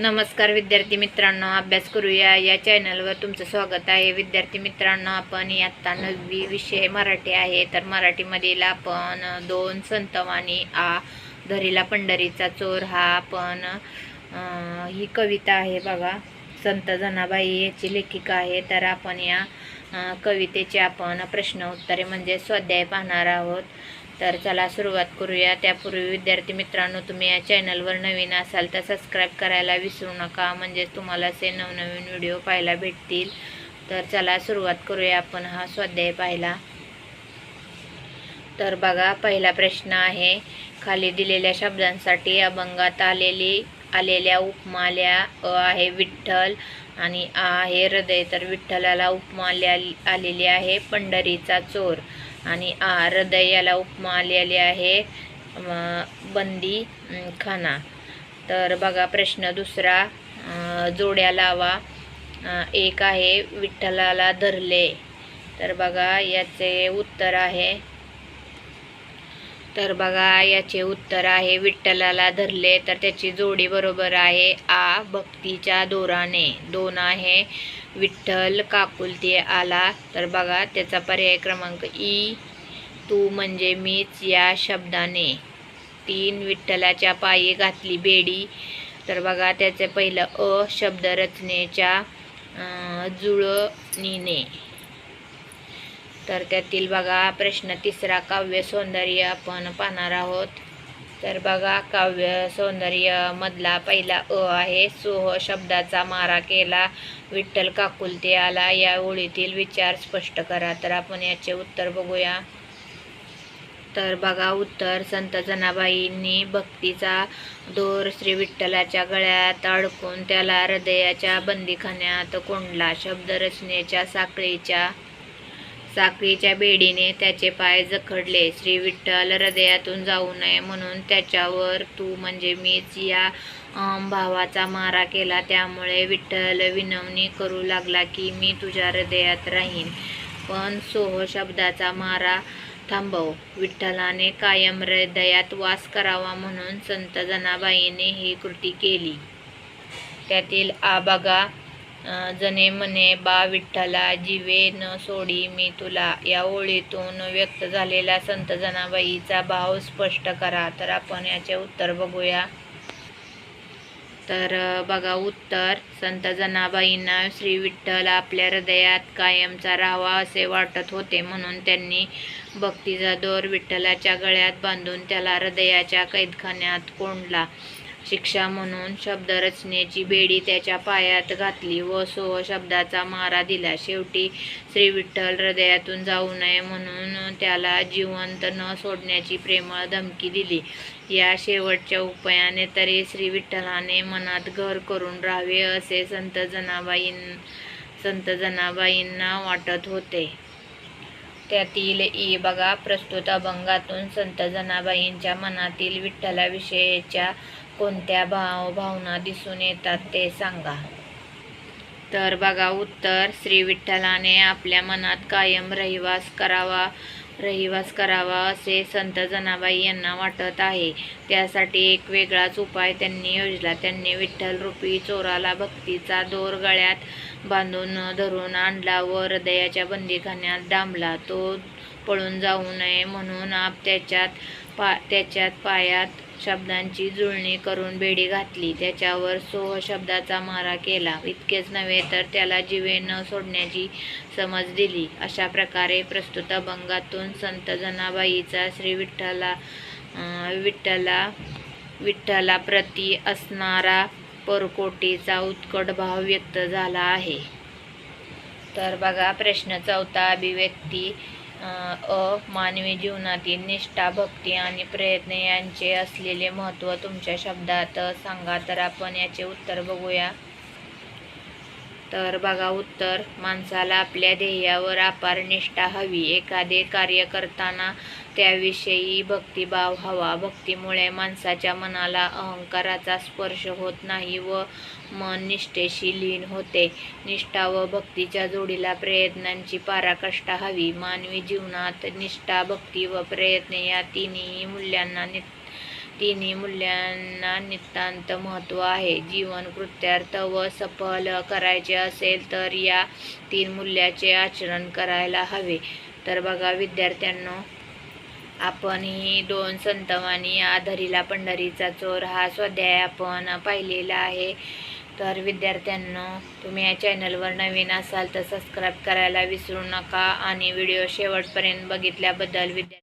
नमस्कार विद्यार्थी मित्रांनो अभ्यास करूया. या चॅनलवर तुमचं स्वागत आहे. विद्यार्थी मित्रांनो आपण आत्ता नववी विषय मराठी आहे. तर मराठीमधील आपण दोन संतवाणी आ धरीला पंढरीचा चोर हा आपण ही कविता आहे बघा. संत जनाबाई याची लेखिका आहे. तर आपण या कवितेचे आपण प्रश्न उत्तरे म्हणजे स्वाध्याय पाहणार आहोत. तर चला सुरुवात करूया. त्यापूर्वी विद्यार्थी मित्रांनो तुम्ही या चॅनलवर नवीन असाल तर सबस्क्राईब करायला विसरू नका. म्हणजेच तुम्हाला असे नवनवीन व्हिडिओ पाहायला भेटतील. तर चला सुरुवात करूया आपण हा स्वाध्याय पाहिला तर बघा पहिला प्रश्न आहे. खाली दिलेल्या शब्दांसाठी अभंगात आलेली आलेल्या उपमाल्या अ आहे विठ्ठल आणि आ आहे हृदय. तर विठ्ठलाला उपमाल्या आलेली आहे पंढरीचा चोर. आणि आ हृदय याला उपमा आलेली आहे बंदी खाना. तर बघा प्रश्न दुसरा जोड्या लावा. एक आहे विठ्ठलाला धरले. तर बघा याचे उत्तर आहे. तर बघा याचे उत्तर आहे विठ्ठलाला धरले. तर त्याची जोडी बरोबर आहे आ भक्तीच्या दोराने. दोन आहे विठ्ठल काकुलती आला तर बघा त्याचा पर्याय क्रमांक ई. तू म्हणजे मीच या शब्दाने. तीन विठ्ठलाच्या पायी घातली बेडी. तर बघा त्याचे पहिलं अ शब्द रचनेच्या जुळणीने. तर त्यातील बघा प्रश्न तिसरा काव्य सौंदर्य आपण पाहणार आहोत. तर बघा काव्य सौंदर्य मधला पहिला अ आहे. सोह शब्दाचा मारा केला. विठ्ठल काकुलते आला. या ओळीतील विचार स्पष्ट करा. तर आपण याचे उत्तर बघूया. तर बघा उत्तर. संत जनाबाईंनी भक्तीचा दोर श्री विठ्ठलाच्या गळ्यात अडकून त्याला हृदयाच्या बंदीखान्यात कोंडला. शब्दरचनेच्या साखळीच्या साखळीच्या बेडीने त्याचे पाय जखडले. श्री विठ्ठल हृदयातून जाऊ नये म्हणून त्याच्यावर तू म्हणजे मीच या भावाचा मारा केला. त्यामुळे विठ्ठल विनवणी करू लागला की मी तुझ्या हृदयात राहीन. पण सोह शब्दाचा मारा थांबव. विठ्ठलाने कायम हृदयात वास करावा म्हणून संत जनाबाईने ही कृती केली. त्यातील आ बघा जने मने बा विठ्ठला जीवे न सोडी मी तुला. या ओळीतून व्यक्त झालेला संत जनाबाईचा भाव स्पष्ट करा. तर आपण याचे उत्तर बघूया. तर बघा उत्तर. संत जनाबाईंना श्री विठ्ठल आपल्या हृदयात कायमचा राहावा असे वाटत होते. म्हणून त्यांनी भक्तीचा दोर विठ्ठलाच्या गळ्यात बांधून त्याला हृदयाच्या कैदखान्यात कोंडला. शिक्षा म्हणून शब्दरचनेची बेडी त्याच्या पायात घातली व सोह शब्दाचा मारा दिला. शेवटी श्री विठ्ठल हृदयातून जाऊ नये म्हणून त्याला जिवंत न सोडण्याची प्रेमळ धमकी दिली. या शेवटच्या उपायाने तरी श्री विठ्ठलाने मनात घर करून राहावे असे संत जनाबाईं संत जनाबाईंना वाटत होते. त्यातील ई बघा प्रस्तुत अभंगातून संत जनाबाईंच्या मनातील विठ्ठलाविषयीच्या कोणत्या भाव भावना दिसून येतात ते सांगा. तर बघा उत्तर श्री विठ्ठलाने आपल्या मनात कायम रहिवास करावा रहिवास करावा असे संत जनाबाई यांना वाटत आहे. त्यासाठी एक वेगळाच उपाय त्यांनी योजला. त्यांनी विठ्ठल रूपी चोराला भक्तीचा दोर गळ्यात बांधून धरून आणला व हृदयाच्या बंदीखान्यात डांबला तो पळून जाऊ नये म्हणून आप त्याच्यात पा त्याच्यात पायात शब्दांची जुळणी करून बेडी घातली. त्याच्यावर सोह शब्दाचा मारा केला. इतकेच नव्हे तर त्याला जीवे न सोडण्याची समज दिली. अशा प्रकारे प्रस्तुत अभंगातून संत जनाबाईचा श्री विठ्ठला अं, विठ्ठला विठ्ठलाप्रती असणारा परकोटीचा उत्कट भाव व्यक्त झाला आहे. तर बघा प्रश्न चौथा अभिव्यक्ती अ मानवी जीवनातील निष्ठा भक्ती आणि प्रयत्न यांचे असलेले महत्त्व तुमच्या शब्दात सांगा. तर आपण याचे उत्तर बघूया. तर बघा उत्तर. माणसाला आपल्या ध्येयावर अपार निष्ठा हवी. एखादे कार्य करताना त्याविषयी भक्तिभाव हवा. भक्तीमुळे माणसाच्या मनाला अहंकाराचा स्पर्श होत नाही व मन निष्ठेशी लीन होते. निष्ठा व भक्तीच्या जोडीला प्रयत्नांची पाराकष्टा हवी. मानवी जीवनात निष्ठा भक्ती व प्रयत्न या तिन्ही मूल्यांना नित्य तिन्ही मूल्यांना नितांत महत्त्व आहे. जीवन कृत्यार्थ व सफल करायचे असेल तर या तीन मूल्याचे आचरण करायला हवे. तर बघा विद्यार्थ्यांनो आपण ही दोन संतमानी आधरीला पंढरीचा चोर हा स्वाध्याय आपण पाहिलेला आहे. तर विद्यार्थ्यांनो तुम्ही या चॅनलवर नवीन असाल तर सबस्क्राईब करायला विसरू नका आणि व्हिडिओ शेवटपर्यंत बघितल्याबद्दल विद्या